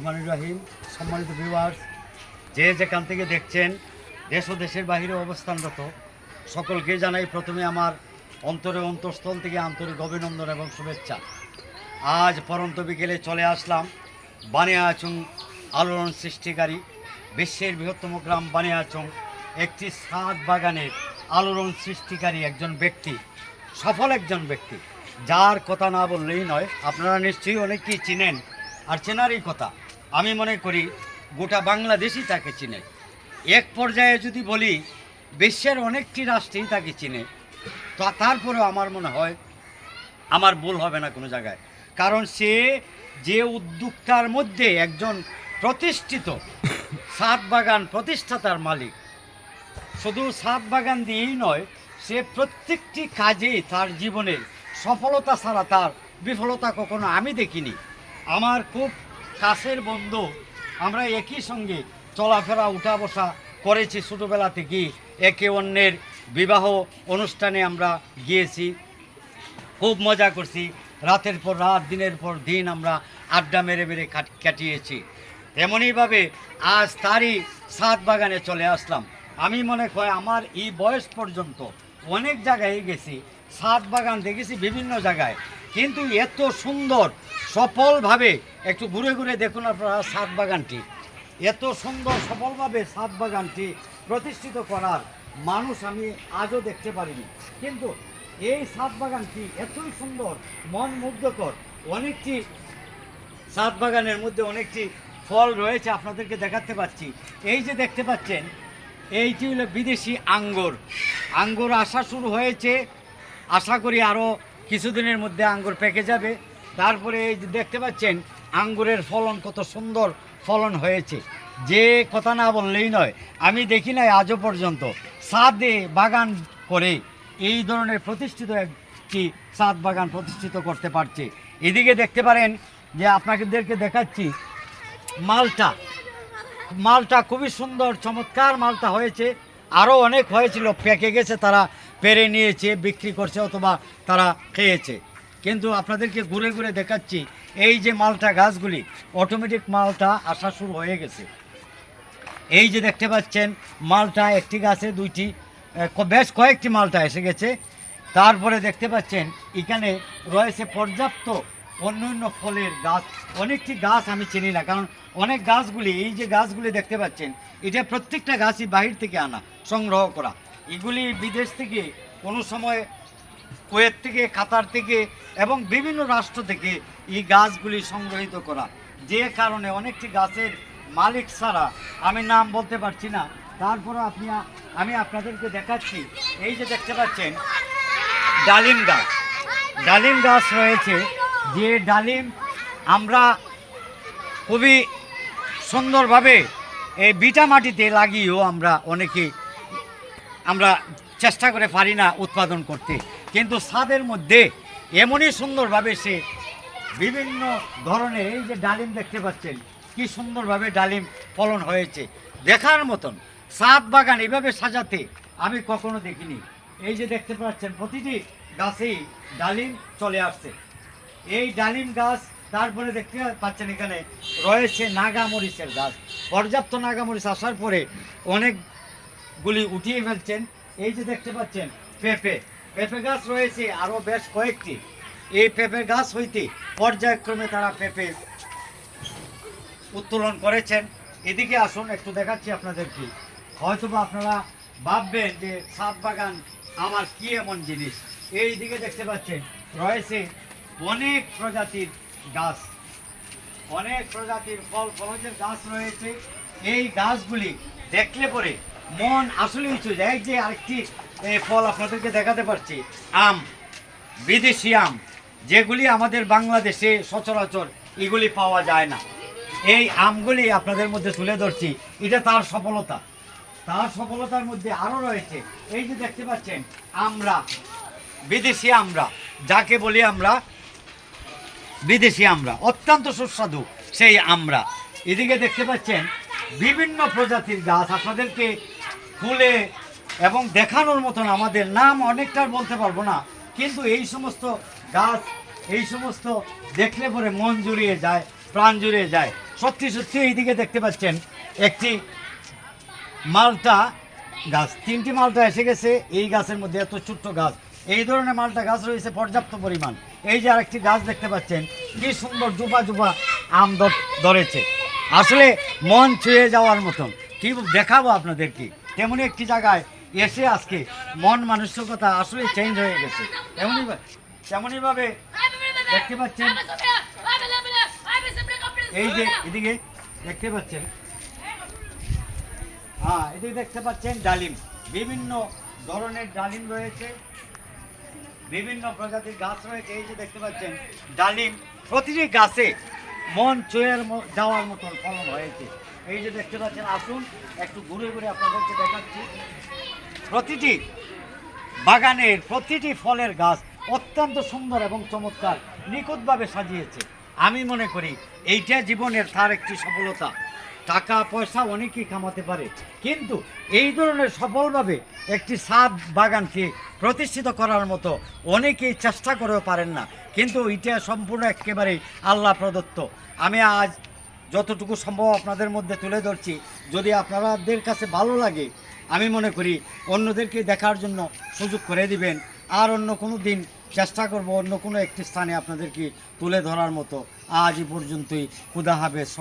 রহমান রাহিম, সম্মানিত যে যেখান থেকে দেখছেন, দেশ ও দেশের বাহিরে অবস্থানরত, সকলকে জানাই প্রথমে আমার অন্তরে অন্তঃস্থল থেকে আন্তরিক অভিনন্দন এবং শুভেচ্ছা। আজ পরন্ত বিকেলে চলে আসলাম বানিয়াচং আলোড়ন সৃষ্টিকারী বিশ্বের বৃহত্তম গ্রাম বানিয়াচং, একটি সাত বাগানের আলোড়ন সৃষ্টিকারী একজন ব্যক্তি, সফল একজন ব্যক্তি। যার কথা না বললেই নয়, আপনারা নিশ্চয়ই অনেকেই চিনেন আর চেনারই কথা। আমি মনে করি গোটা বাংলাদেশই তাকে চিনে। এক পর্যায়ে যদি বলি, বিশ্বের অনেকটি রাষ্ট্রেই তাকে চিনে। তো তারপরেও আমার মনে হয়, আমার ভুল হবে না কোনো জায়গায়। কারণ সে যে উদ্যোক্তার মধ্যে একজন প্রতিষ্ঠিত, সাত বাগান প্রতিষ্ঠাতার মালিক, শুধু সাত বাগান দিয়েই নয়, সে প্রত্যেকটি কাজেই তার জীবনের সফলতা ছাড়া তার বিফলতা কখনো আমি দেখিনি। আমার খুব কাছের বন্ধু। আমরা একই সঙ্গে চলাফেরা উঠা বসা করেছি ছোটোবেলা থেকে একে অন্যের বিবাহ অনুষ্ঠানে আমরা গিয়েছি। খুব মজা করছি। রাতের পর রাত, দিনের পর দিন আমরা আড্ডা মেরে মেরে কাট- কাটিয়েছি। তেমনইভাবে আজ তারই সাত বাগানে চলে আসলাম। আমি মনে করি আমার এই বয়স পর্যন্ত অনেক জায়গায় গেছি, সাত বাগান দেখেছি বিভিন্ন জায়গায়। কিন্তু এত সুন্দর সফলভাবে, একটু ঘুরে ঘুরে দেখুন আপনারা সাত বাগানটি। এত সুন্দর সফলভাবে সাত বাগানটি প্রতিষ্ঠিত করার মানুষ আমি আজও দেখতে পারিনি। কিন্তু এই সাত বাগানটি এতই সুন্দর, মন মুগ্ধকর, অনেকটি সাত বাগানের মধ্যে অনেকটি ফল রয়েছে আপনাদেরকে দেখাতে পাচ্ছি। এই যে দেখতে পাচ্ছেন, এইটি হলো বিদেশি আঙ্গুর। আঙ্গুর আসা শুরু হয়েছে, আশা করি আরও কিছুদিনের মধ্যে আঙ্গুর পেকে যাবে। তারপরে এই যে দেখতে পাচ্ছেন, আঙ্গুরের ফলন কত সুন্দর ফলন হয়েছে। যে কথা না বললেই নয়, আমি দেখি নাই আজও পর্যন্ত সাদে বাগান করে এই ধরনের প্রতিষ্ঠিত একটি সাদ বাগান প্রতিষ্ঠিত করতে পারছে। এদিকে দেখতে পারেন যে আপনাদেরকে দেখাচ্ছি, মালটা। মালটা খুবই সুন্দর, চমৎকার মালটা হয়েছে। আরও অনেক হয়েছিল, পেকে গেছে, তারা পেরে নিয়েছে, বিক্রি করছে অথবা তারা খেয়েছে। কিন্তু আপনাদেরকে ঘুরে ঘুরে দেখাচ্ছি, এই যে মালটা গাছগুলি অটোমেটিক মালটা আসা শুরু হয়ে গেছে। এই যে দেখতে পাচ্ছেন, মালটা একটি গাছে দুইটি বেশ কয়েকটি মালটা এসে গেছে। তারপরে দেখতে পাচ্ছেন, এখানে রয়েছে পর্যাপ্ত অন্য অন্য ফলের গাছ। অনেকটি গাছ আমি চিনি না, কারণ অনেক গাছগুলি, এই যে গাছগুলি দেখতে পাচ্ছেন, এটা প্রত্যেকটা গাছই বাহির থেকে আনা, সংগ্রহ করা। এগুলি বিদেশ থেকে কোনো সময় কুয়েত থেকে, কাতার থেকে এবং বিভিন্ন রাষ্ট্র থেকে এই গাছগুলি সংগ্রহিত করা। যে কারণে অনেকটি গাছের মালিক ছাড়া আমি নাম বলতে পারছি না। তারপরে আপনি আমি আপনাদেরকে দেখাচ্ছি। এই যে দেখতে পাচ্ছেন, ডালিম গাছ। ডালিম গাছ রয়েছে যে ডালিম আমরা খুবই সুন্দরভাবে এই বিটা মাটিতে লাগিয়েও আমরা অনেকে আমরা চেষ্টা করে পারি না উৎপাদন করতে। কিন্তু ছাদের মধ্যে এমনই সুন্দরভাবে সে বিভিন্ন ধরনের এই যে ডালিম দেখতে পাচ্ছেন, কি সুন্দরভাবে ডালিম ফলন হয়েছে। দেখার মতন সাত বাগান এভাবে সাজাতে আমি কখনো দেখিনি। এই যে দেখতে পাচ্ছেন, প্রতিটি গাছেই ডালিম চলে আসছে। এই ডালিম গাছ, তারপরে দেখতে পাচ্ছেন এখানে রয়েছে নাগামরিচের গাছ। পর্যাপ্ত নাগামরিচ আসার পরে অনেকগুলি উঠিয়ে ফেলছেন। এই যে দেখতে পাচ্ছেন, পেঁপে। পেঁপে গাছ রয়েছে আরও বেশ কয়েকটি। এই পেঁপে গাছ হইতে পর্যায়ক্রমে তারা পেঁপে উত্তোলন করেছেন। এদিকে আসুন, একটু দেখাচ্ছি আপনাদেরকে। হয়তো বা আপনারা ভাববেন যে সাত বাগান আমার কি এমন জিনিস? এই দিকে দেখতে পাচ্ছেন, রয়েছে অনেক প্রজাতির গাছ। অনেক প্রজাতির ফল ফলজের গাছ রয়েছে। এই গাছগুলি দেখলে পরে মন আসলেই চলে যায়। যে আরেকটি এ, ফল আপনাদেরকে দেখাতে পারছি। আম বিদেশি আম যেগুলি আমাদের বাংলাদেশে সচরাচর এগুলি পাওয়া যায় না। এই আমগুলি আপনাদের মধ্যে তুলে ধরছি। এটা তার সফলতা। তার সফলতার মধ্যে আরও রয়েছে। এই যে দেখতে পাচ্ছেন আমরা বিদেশি আমরা যাকে বলি আমরা বিদেশি আমরা অত্যন্ত সুস্বাদু সেই আমরা। এদিকে দেখতে পাচ্ছেন বিভিন্ন প্রজাতির গাছ। আপনাদেরকে ফুলে এবং দেখানোর মতন আমাদের নাম অনেকটার বলতে পারব না। কিন্তু এই সমস্ত গাছ, এই সমস্ত দেখলে পরে মন জুড়িয়ে যায়, প্রাণ জুড়িয়ে যায়। সত্যি সত্যি এইদিকে দেখতে পাচ্ছেন, একটি মালটা গাছ, তিনটি মালটা এসে গেছে, এই গাছের মধ্যে এত ছোট্ট গাছ। এই ধরনের মালটা গাছ রয়েছে পর্যাপ্ত পরিমাণ। এই যে আরেকটি গাছ দেখতে পাচ্ছেন, কি সুন্দর জুপা জুপা আম ধর- ধরেছে। আসলে মন ছুঁয়ে যাওয়ার মতন। কি দেখাবো আপনাদের কি তেমনি একটি জায়গায় এসে আজকে মন মানসিকতা আসলে চেঞ্জ হয়ে গেছে। তেমনই তেমনইভাবে দেখতে পাচ্ছেন এই যে এদিকে দেখতে পাচ্ছেন। হ্যাঁ এদিকে দেখতে পাচ্ছেন ডালিম। বিভিন্ন ধরনের ডালিম রয়েছে। বিভিন্ন প্রজাতির গাছ রয়েছে। এই যে দেখতে পাচ্ছেন, ডালিম প্রতিটি গাছে মন চুয়ের যাওয়ার মতন ফলন হয়েছে। এই যে দেখতে পাচ্ছেন, আসুন, একটু ঘুরে ঘুরে আপনাদেরকে দেখাচ্ছি। প্রতিটি বাগানের প্রতিটি ফলের গাছ অত্যন্ত সুন্দর এবং চমৎকার, নিখুঁতভাবে সাজিয়েছে। আমি মনে করি এইটা জীবনের তার একটি সফলতা। টাকা, পয়সা অনেকেই কামাতে পারে, কিন্তু এই ধরনের সফলভাবে একটি সাদ বাগানকে প্রতিষ্ঠিত করার মতো অনেকেই চেষ্টা করেও পারেন না। কিন্তু এটা সম্পূর্ণ একেবারেই আল্লাহ প্রদত্ত। আমি আজ যতটুকু সম্ভব আপনাদের মধ্যে তুলে ধরছি। যদি আপনাদের কাছে ভালো লাগে আমি মনে করি অন্যদেরকে দেখার জন্য সুযোগ করে দিবেন। আর অন্য কোনো দিন চেষ্টা করব অন্য কোনো একটি স্থানে আপনাদেরকে তুলে ধরার মতো। আজ পর্যন্তই। খুদা হাফেজ।